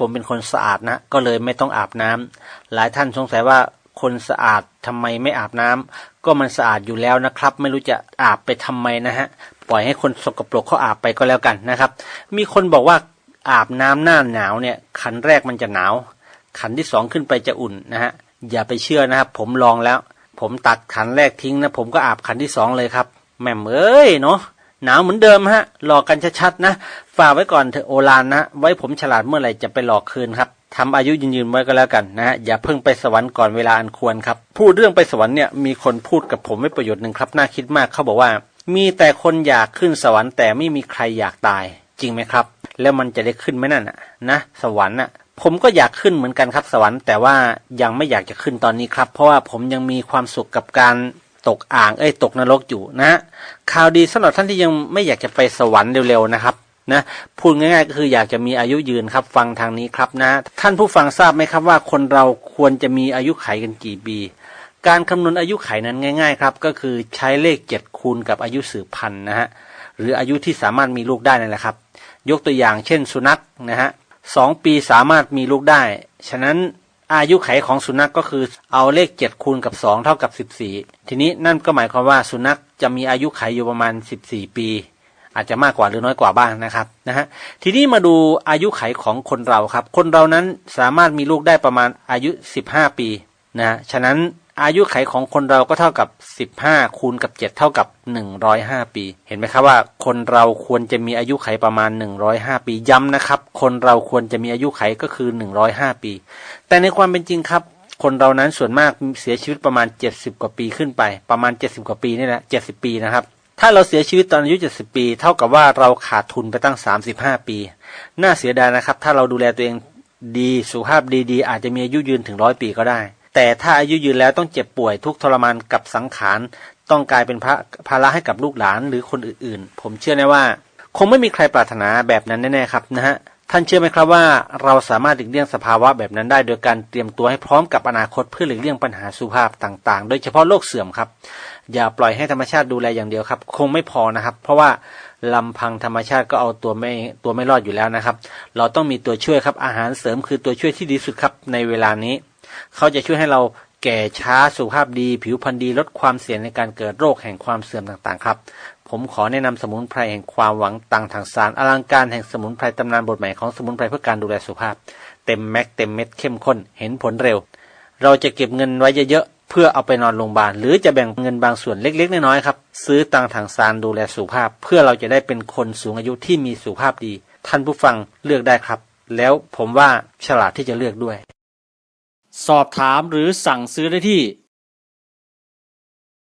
ผมเป็นคนสะอาดนะ ก็เลยไม่ต้องอาบน้ำหลายท่านสงสัยว่าคนสะอาดทำไมไม่อาบน้ำก็มันสะอาดอยู่แล้วนะครับ ไม่รู้จะอาบไปทำไมนะฮะปล่อยให้คนสกปรกเขาอาบไปก็แล้วกันนะครับ มีคนบอกว่าอาบน้ำหน้าหนาวเนี่ย ขันแรกมันจะหนาว ขันที่สองขึ้นไปจะอุ่นนะฮะอย่าไปเชื่อนะครับผมลองแล้ว ผมตัดขันแรกทิ้งนะ ผมก็อาบขันที่สองเลยครับ แม่มเอ้ยเนาะ หนาวเหมือนเดิมฮะ หลอกกันชัดๆนะ ฝากไว้ก่อนเถอะโอลานนะ ไว้ผมฉลาดเมื่อไหร่จะไปหลอกคืนครับทำอายุยืนๆไว้ก็แล้วกันนะฮะ อย่าเพิ่งไปสวรรค์ก่อนเวลาอันควรครับ พูดเรื่องไปสวรรค์เนี่ยมีคนพูดกับผมไว้ประโยชน์หนึ่งครับน่าคิดมากเขาบอกว่า มีแต่คนอยากขึ้นสวรรค์แต่ไม่มีใครอยากตาย จริงไหมครับ แล้วมันจะได้ขึ้นไหมนั่นนะนะสวรรค์น่ะผมก็อยากขึ้นเหมือนกันครับสวรรค์แต่ว่ายังไม่อยากจะขึ้นตอนนี้ครับ เพราะว่าผมยังมีความสุขกับการ ตกอ่างเอ้ยตกนรกอยู่นะฮะข่าวดีสำหรับท่านที่ยังไม่อยากจะไปสวรรค์เร็วๆนะครับนะพูดง่ายๆก็คืออยากจะมีอายุยืนครับฟังทางนี้ครับนะ ท่านผู้ฟังทราบไหมครับว่าคนเราควรจะมีอายุไขกันกี่ปีการคำนวณอายุไขนั้นง่าย ๆ ครับ ก็คือใช้เลขเจ็ดคูณกับอายุสืบพันธุ์นะฮะหรืออายุที่สามารถมีลูกได้นั่นแหละครับ ยกตัวอย่างเช่นสุนัขนะฮะสองปีสามารถมีลูกได้ ฉะนั้น อายุไขของสุนัขกก็คือเอาเลขเจ็ดคูณกับสองเท่ากับสิบสี่ทีนี้นั่นก็หมายความว่าสุนัขจะมีอายุไขอยู่ประมาณสิบสี่ปี อาจจะมากกว่าหรือน้อยกว่าบ้างนะครับนะฮะทีนี้มาดูอายุไขของคนเราครับ คนเรานั้นสามารถมีลูกได้ประมาณอายุสิบห้าปีนะฉะนั้น อายุไขของคนเราก็เท่ากับสิบห้าคูณกับเจ็ดเท่ากับหนึ่งร้อยห้าปี เห็นไหมครับว่า คนเราควรจะมีอายุไขประมาณหนึ่งร้อยห้าปี ย้ำนะครับ คนเราควรจะมีอายุไขก็คือหนึ่งร้อยห้าปี แต่ในความเป็นจริงครับ คนเรานั้นส่วนมากเสียชีวิตประมาณ 70 กว่าปีขึ้นไป ประมาณ 70 กว่าปีนี่แหละ70 ปีนะครับ ถ้าเราเสียชีวิตตอนอายุ 70 ปี เท่ากับว่าเราขาดทุนไปตั้ง 35 ปี น่าเสียดายนะครับ ถ้าเราดูแลตัวเองดีสุขภาพดีๆ อาจจะมีอายุยืนถึงร้อยปีก็ได้ แต่ถ้าอายุยืนแล้วต้องเจ็บป่วยทุกทรมานกับสังขาร ต้องกลายเป็นพระภาระให้กับลูกหลานหรือคนอื่นๆ ผมเชื่อแน่ว่า คงไม่มีใครปรารถนาแบบนั้นแน่ๆครับนะฮะท่านเชื่อไหมครับว่าเราสามารถหลีกเลี่ยงสภาวะแบบนั้นได้โดยการเตรียมตัวให้พร้อมกับอนาคตเพื่อหลีกเลี่ยงปัญหาสุขภาพต่างๆ โดยเฉพาะโรคเสื่อมครับ อย่าปล่อยให้ธรรมชาติดูแลอย่างเดียวครับ คงไม่พอนะครับ เพราะว่าลำพังธรรมชาติก็เอาตัวไม่ตัวไม่รอดอยู่แล้วนะครับ เราต้องมีตัวช่วยครับอาหารเสริมคือตัวช่วยที่ดีสุดครับในเวลานี้ เขาจะช่วยให้เราแก่ช้าสุขภาพดีผิวพรรณดีลดความเสี่ยงในการเกิดโรคแห่งความเสื่อมต่างๆ ครับ ผมขอแนะนำสมุนไพรแห่งความหวังตังทางสารอลังการแห่งสมุนไพรตำนานบทใหม่ของสมุนไพรเพื่อการดูแลสุขภาพ เต็มแม็กเต็มเม็ดเข้มข้นเห็นผลเร็ว เราจะเก็บเงินไว้เยอะๆเพื่อเอาไปนอนโรงพยาบาลหรือจะแบ่งเงินบางส่วนเล็กๆน้อยๆครับซื้อตังทางสารดูแลสุขภาพ เพื่อเราจะได้เป็นคนสูงอายุที่มีสุขภาพดี ท่านผู้ฟังเลือกได้ครับ แล้วผมว่าฉลาดที่จะเลือกด้วย สอบถามหรือสั่งซื้อได้ที่